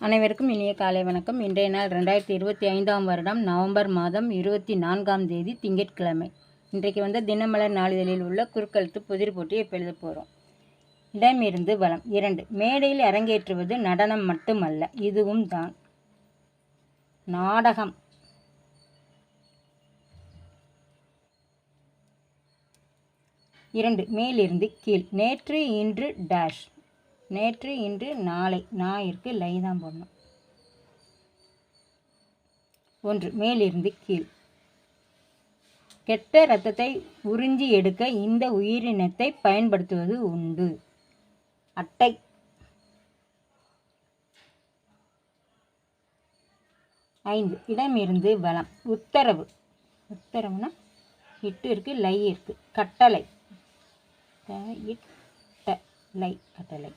அனைவருக்கும் இனிய காலை வணக்கம். இன்றைய நாள் ரெண்டாயிரத்தி இருபத்தி ஐந்தாம் வருடம் நவம்பர் மாதம் இருபத்தி நான்காம் தேதி திங்கட்கிழமை. இன்றைக்கு வந்து தினமலர் நாளிதழில் உள்ள குறுக்கழுத்து புதிர் போட்டி இப்போ எழுத போகிறோம் இடமிருந்து வளம் இரண்டு. மேடையில் அரங்கேற்றுவது நடனம் மட்டுமல்ல இதுவும் தான். நாடகம். இரண்டு. மேலிருந்து கீழ். நேற்று இன்று டேஷ். நேற்று இன்று நாளை. ஞாயிற்கு லை தான் போடணும். ஒன்று மேலிருந்து கீழ். கெட்ட இரத்தத்தை உறிஞ்சி எடுக்க இந்த உயிரினத்தை பயன்படுத்துவது உண்டு. அட்டை. ஐந்து இடமிருந்து வளம். உத்தரவு. உத்தரவுனா இட்டு இருக்கு லை இருக்கு கட்டளை இட்ட இட், லை கட்டளை.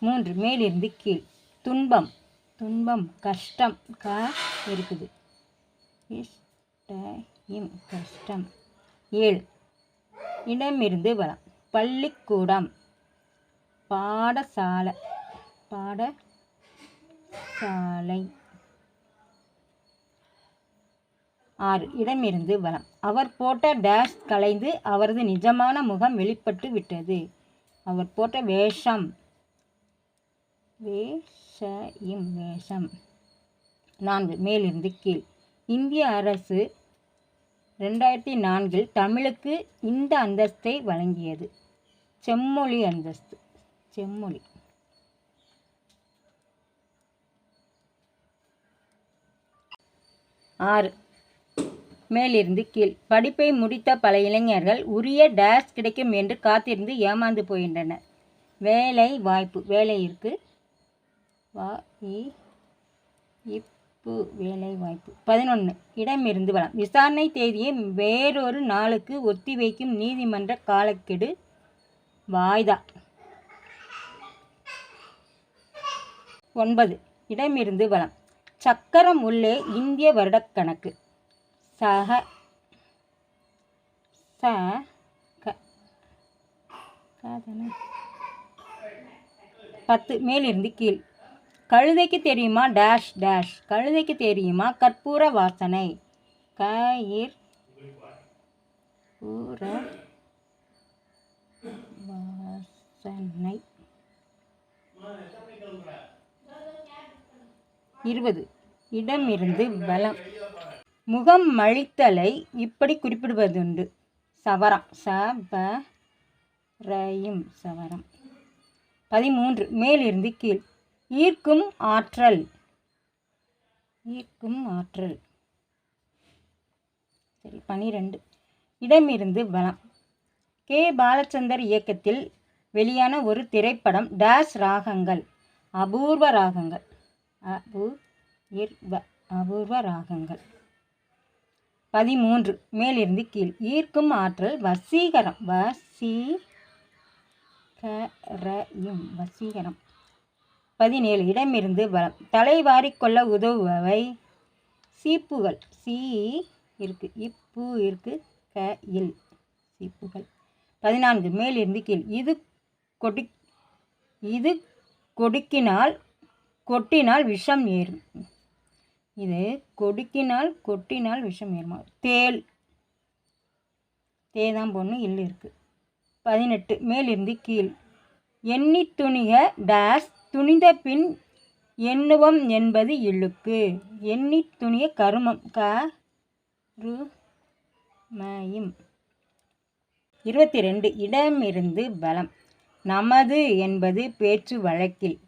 மூன்று மேலிருந்து கீழ். துன்பம். துன்பம் கஷ்டம் க இருக்குது. இஸ், கஷ்டம். ஏழு இடமிருந்து வளம். பள்ளிக்கூடம். பாடசாலை. பாடசாலை. ஆறு இடமிருந்து வளம். அவர் போட்ட டேஷ் கலைந்து அவரது நிஜமான முகம் வெளிப்பட்டு விட்டது. அவர் போட்ட வேஷம். வேஷம் வேஷம் நான்கு. மேலிருந்து கீழ். இந்திய அரசு ரெண்டாயிரத்தி நான்கில் தமிழுக்கு இந்த அந்தஸ்தை வழங்கியது. செம்மொழி அந்தஸ்து. செம்மொழி. ஆறு. மேலிருந்து கீழ். படிப்பை முடித்த பல இளைஞர்கள் உரிய டேஷ் கிடைக்கும் என்று காத்திருந்து ஏமாந்து போகின்றனர். வேலை வாய்ப்பு வேலை இருக்குது வா இ இப்பு வேலைவாய்ப்பு. பதினொன்று இடமிருந்து வளம். விசாரணை தேதியை வேறொரு நாளுக்கு ஒத்திவைக்கும் நீதிமன்ற காலக்கெடு வாய்தா. ஒன்பது இடமிருந்து வளம். சக்கரம் உள்ளே இந்திய வருடக்கணக்கு சக ச க பத்து மேலிருந்து கீழ். கழுதைக்கு தெரியுமா? டேஷ் டேஷ் கழுதைக்கு தெரியுமா? கற்பூர வாசனை. கயிர். பூர வாசனை. இருபது. இடமிருந்து பலம். முகம் மழித்தலை இப்படி குறிப்பிடுவதுண்டு. சவரம். சப ரயும் சவரம். பதிமூன்று. மேலிருந்து கீழ். ஈர்க்கும் ஆற்றல். ஈர்க்கும் ஆற்றல். சரி பனிரெண்டு. இடமிருந்து பலம் கே. பாலச்சந்தர் இயக்கத்தில் வெளியான ஒரு திரைப்படம் டேஷ் ராகங்கள். அபூர்வ ராகங்கள். அபூ ஈர்வ அபூர்வ ராகங்கள். பதிமூன்று மேலிருந்து கீழ். ஈர்க்கும் ஆற்றல் வசீகரம். வசீகரையும் வசீகரம். பதினேழு. இடமிருந்து பலம் தலைவாரிக்கொள்ள உதவுபவை சீப்புகள். சீ இருக்கு. இப்பு இருக்கு. க இல். சீப்புகள். பதினான்கு. மேலிருந்து கீழ். இது கொடி இது கொடுக்கினால் கொட்டினால் விஷம் ஏறும். இது கொடுக்கினால் கொட்டினால் விஷம் ஏறுமா? தேள் தேதாம் பொண்ணு இல் இருக்குது பதினெட்டு. மேலிருந்து கீழ். எண்ணி துணிக டேஷ் துணிந்த பின் எண்ணுவம் என்பது இழுக்கு. எண்ணி துணிய கருமம். க ரு இருபத்தி ரெண்டு இடமிருந்து பலம். நமது என்பது பேச்சு வழக்கில்.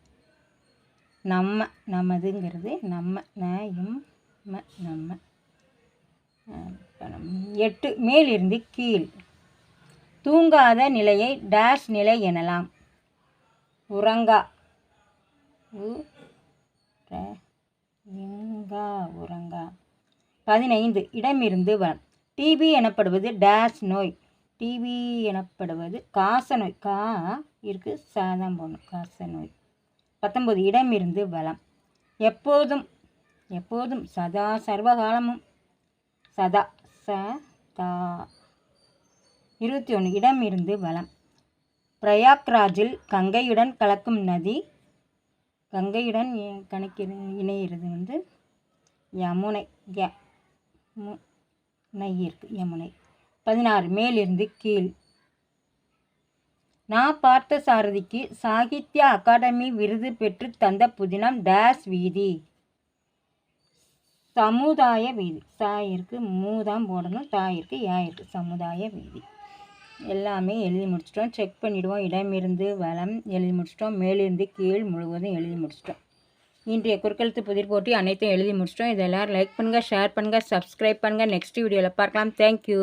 நம்ம நமதுங்கிறது நம்ம நயம் ம நம்ம. எட்டு. மேலிருந்து கீழ். தூங்காத நிலையை டேஷ் நிலை எனலாம். உறங்கா. உ ர இங்கா பதினைந்து இடமிருந்து வளம் டிபி எனப்படுவது டேஷ் நோய். டிபி எனப்படுவது காச நோய் கா இருக்கு சாதம் போகணும் காச நோய் பத்தொன்பது இடமிருந்து வளம் எப்போதும் எப்போதும் சதா சர்வகாலமும் சதா ச தா இருபத்தி ஒன்று இடமிருந்து வளம் பிரயாக்ராஜில் கங்கையுடன் கலக்கும் நதி கங்கையுடன் கணக்கிற இணையிறது வந்து யமுனை ய மு நை இருக்கு யமுனை. பதினாறு மேலிருந்து கீழ். நான் பார்த்த சாரதிக்கு சாகித்ய அகாடமி விருது பெற்று தந்த புதினம் டேஸ் வீதி. சமுதாய வீதி. சாயிருக்கு மூதாம் போடணும் தாயிருக்கு யாயிருக்கு சமுதாய வீதி. எல்லாமே எழுதி முடிச்சிட்டோம். செக் பண்ணிவிடுவோம் இடமிருந்து வளம் எழுதி முடிச்சிட்டோம். மேலிருந்து கீழ் முழுவதும் எழுதி முடிச்சிட்டோம். இன்றைய குறுக்கெழுத்து புதிர் போட்டி அனைத்தும் எழுதி முடிச்சிட்டோம். இதெல்லாம் லைக் பண்ணுங்கள் ஷேர் பண்ணுங்கள் சப்ஸ்கிரைப் பண்ணுங்கள் நெக்ஸ்ட் வீடியோவில் பார்க்கலாம். தேங்க்யூ